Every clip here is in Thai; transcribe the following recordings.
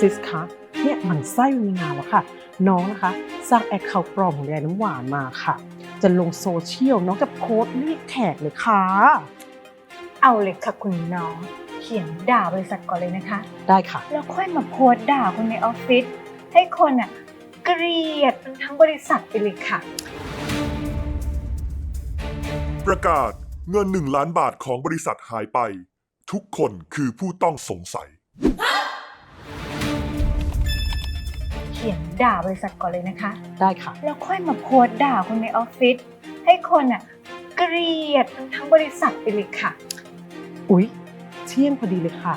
ซิสคะเนี่ยหมันไส้มันมีงานแล้วค่ะ น้องนะคะ สร้างแอคเคาท์ปลอมของยายน้ำหวานมาค่ะ จะลงโซเชียลน้องจะโพสต์เรียกแขกเลยค่ะ เอาเลยค่ะคุณน้อง เขียนด่าบริษัทก่อนเลยนะคะ ได้ค่ะ แล้วค่อยมาโพสต์ด่าคนในออฟฟิศให้คนอะเกลียดมันทั้งบริษัทไปเลยค่ะ ประกาศเงิน 1 ล้านบาทของบริษัทหายไป ทุกคนคือผู้ต้องสงสัย ขียนด่าบริษัทก่อนเลยนะคะ ได้ค่ะ แล้วค่อยมาโพสต์ด่าคนในออฟฟิศให้คนอะเกลียดมันทั้งบริษัทไปเลยค่ะ อุ๊ย เที่ยงพอดีเลยค่ะ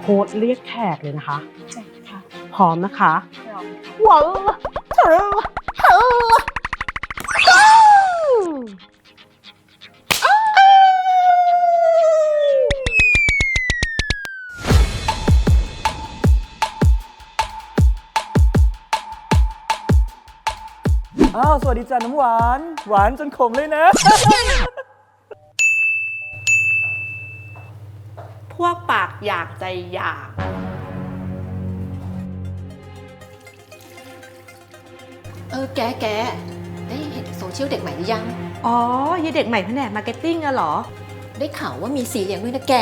โพสต์เรียกแขกเลยนะคะ ใช่ค่ะ พร้อมนะคะพร้อมค่ะว้าวเธอเธอ อ้าว สวัสดีจ้าน้ำหวาน หวานจนขมเลยนะ พวกปากอยากใจอยาก เออแกแกได้เห็นโซเชียลเด็กใหม่หรือยัง อ๋อยายเด็กใหม่แผนกมาร์เก็ตติ้งอะเหรอ ได้ข่าวว่ามีสีเหลืองด้วยนะแก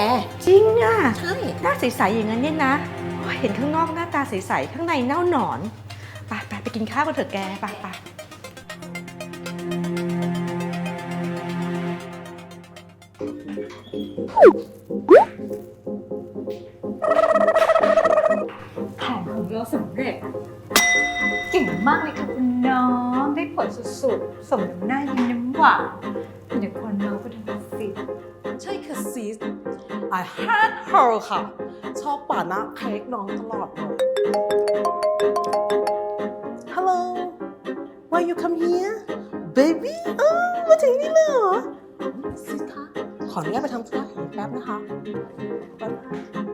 จริงอะใช่ หน้าใสๆอย่างนั้นเนี่ยนะโอ้ยเห็นข้างนอกหน้าตาใสๆข้างในเน่าหนอน ไปไปไปกินข้าวกันเถอะแก ไปไป แผนของเราสำเร็จเก่งมากเลยค่ะคุณน้องได้ผลสุดๆ สมน้ำหน้ายิ้มน้ำหวานเดี๋ยวคนน้องก็ทำสิ ใช่ค่ะซีส I had her ค่ะ ชอบป่าหน้าเค้กน้องตลอดเลย Hello why you come here baby เออมาถึงนี่เลยเหรอซีสคะข ออนุญาตไปทำธุระของแป๊บนะคะแป๊บนะคะ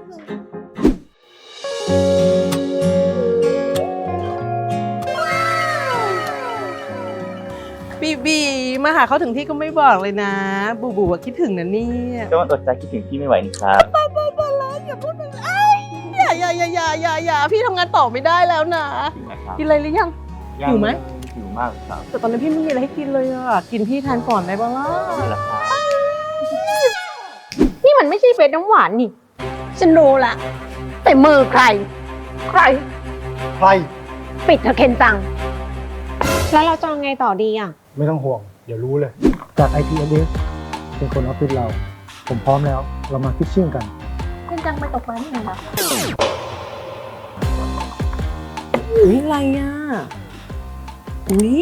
บีบีมาหาเขาถึงที่ก็ไม่บอกเลยนะ บูบูว่าคิดถึงนะเนี่ยก็อดใจคิดถึงพี่ไม่ไหวนี่ครับบ้าบ้าบ้าแล้วอย่าพูดแบบไอ้ายอย่าอย่าอย่าอย่าอย่าอย่าพี่ทำงานต่อไม่ได้แล้วนะ จริงนะครับกินอะไรหรือยังยังหิวไหมหิวมากครับแต่ตอนนี้พี่ไม่มีอะไรให้กินเลยอะ กินพี่แทนก่อนได้บ้างล่ะ นี่แหละครับ นี่มันไม่ใช่เฟซน้ำหวานนี่ ฉันรู้ละ แต่มือใคร ใคร ใคร ปิดเธอะเคนจัง แล้วเราจะเอาไงต่อดีอะ ไม่ต้องห่วง เดี๋ยวรู้เลย จาก IP address เป็นคนออฟฟิศเรา ผมพร้อมแล้ว เรามาฟิชชิ่งกัน เคนจังไปตกปลาที่ไหนคะอุ้ยอะไรอะ อุ้ย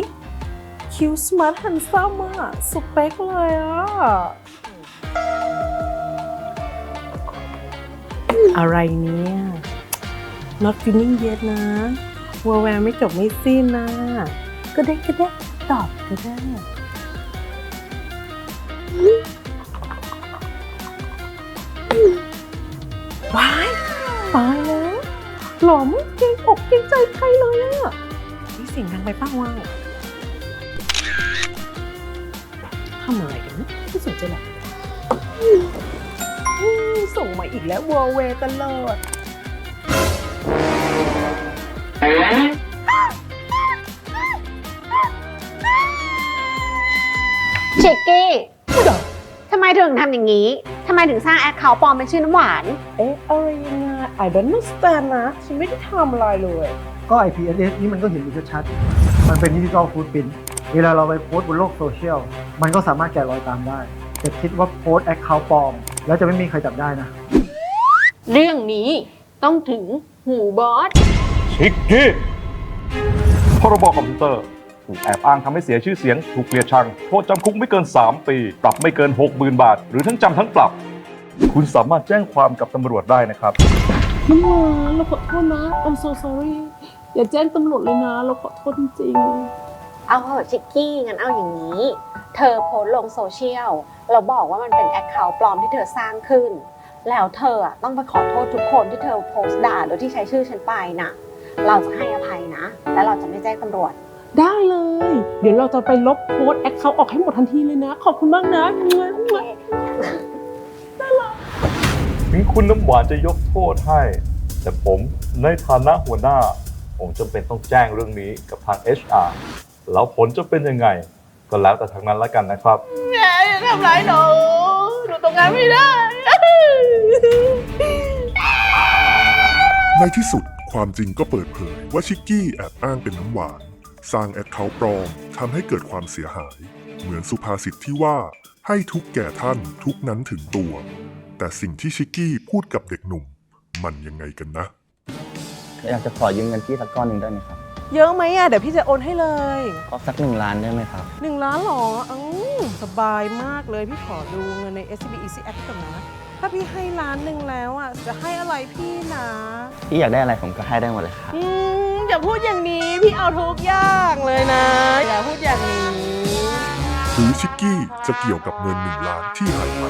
คิวสมาร์ทฮันซัมอะ สเปคเลยอะ อะไรเนี่ย not feeling yet นะวัวแวร์ไม่จบไม่สิ้นนะ ก็ได้ก็ได้ตอบก็ได้ว้ายตายแล้วหล่อม่เกรงอกเกรงใจใครเลยอะนี่เสียงดังไปป้าวะทำอะไรกันนะไม่สนใจหรอก ส่งมาอีกแล้ววัวเวตลอดชิกกี้ทำไมถึงทำอย่างนี้ทำไมถึงสร้างแอคเคาท์ปลอมเป็นชื่อน้ำหวาน เอ๊ะอะไรยังไง I don't understand นะ ฉันไม่ได้ทำอะไรเลย ก็ IP address นี้มันก็เห็นอยู่ชัดๆมันเป็นดิจิทัลฟูดพินเวลาเราไปโพสต์บนโลกโซเชียล มันก็สามารถแกะรอยตามได้ แต่คิดว่าโพสต์แอคเคาท์ปลอม แล้วจะไม่มีใครจับได้นะ เรื่องนี้ต้องถึงหูบอส ชิกกี้พรบคอมพิวเตอร์ ถูกแอบอ้างทำให้เสียชื่อเสียง ถูกเกลียดชัง โทษจำคุกไม่เกิน 3 ปี ปรับไม่เกิน 60,000 บาท หรือทั้งจำทั้งปรับ คุณสามารถแจ้งความกับตำรวจได้นะครับ น้ำหวานเราขอโทษนะ I'm so sorry อย่าแจ้งตำรวจเลยนะ เราขอโทษจริง เอาเหอะชิกกี้งั้นเอาอย่างนี้ เธอโพสต์ลงโซเชียลเราบอกว่ามันเป็นแอคเคาท์ปลอมที่เธอสร้างขึ้น แล้วเธออะต้องไปขอโทษทุกคนที่เธอโพสต์ด่าโดยที่ใช้ชื่อฉันไปนะเราจะให้อภัยนะ และเราจะไม่แจ้งตำรวจ ได้เลย เดี๋ยวเราจะไปลบโพสต์แอคเคาท์ออกให้หมดทันทีเลยนะ ขอบคุณมากนะถึงคุณน้ำหวานจะยกโทษให้ แต่ผมในฐานะหัวหน้า ผมจำเป็นต้องแจ้งเรื่องนี้กับทาง HR แล้วผลจะเป็นยังไง ก็แล้วแต่ทางนั้นแล้วกันนะครับ แม่อย่าทำร้ายหนูหนูตรงงานไม่ได้ ในที่สุดความจริงก็เปิดเผยว่าชิกกี้แอบอ้างเป็นน้ำหวาน สร้างแอดเคาท์ปลอมทำให้เกิดความเสียหาย เหมือนสุภาษิตที่ว่า ให้ทุกแก่ท่านทุกนั้นถึงตัว แต่สิ่งที่ชิกกี้พูดกับเด็กหนุ่ม มันยังไงกันนะ อยากจะขอยืมเงินพี่สักก้อนหนึ่งได้ไหมครับ เยอะไหมอะเดี๋ยวพี่จะโอนให้เลยก็สักหนึ่งล้านได้ไหมครับ หนึ่งล้านเหรออืมสบายมากเลยพี่ขอดูเงินใน SCB Easy App ก่อนนะ ถ้าพี่ให้ล้านหนึ่งแล้วอะจะให้อะไรพี่นะพี่อยากได้อะไรผมก็ให้ได้หมดเลยครับ อืมอย่าพูดอย่างนี้พี่เอาทุกอย่างเลยนะ อย่าพูดอย่างนี้ หรือชิกกี้จะเกี่ยวกับเงินหนึ่งล้านที่หายไป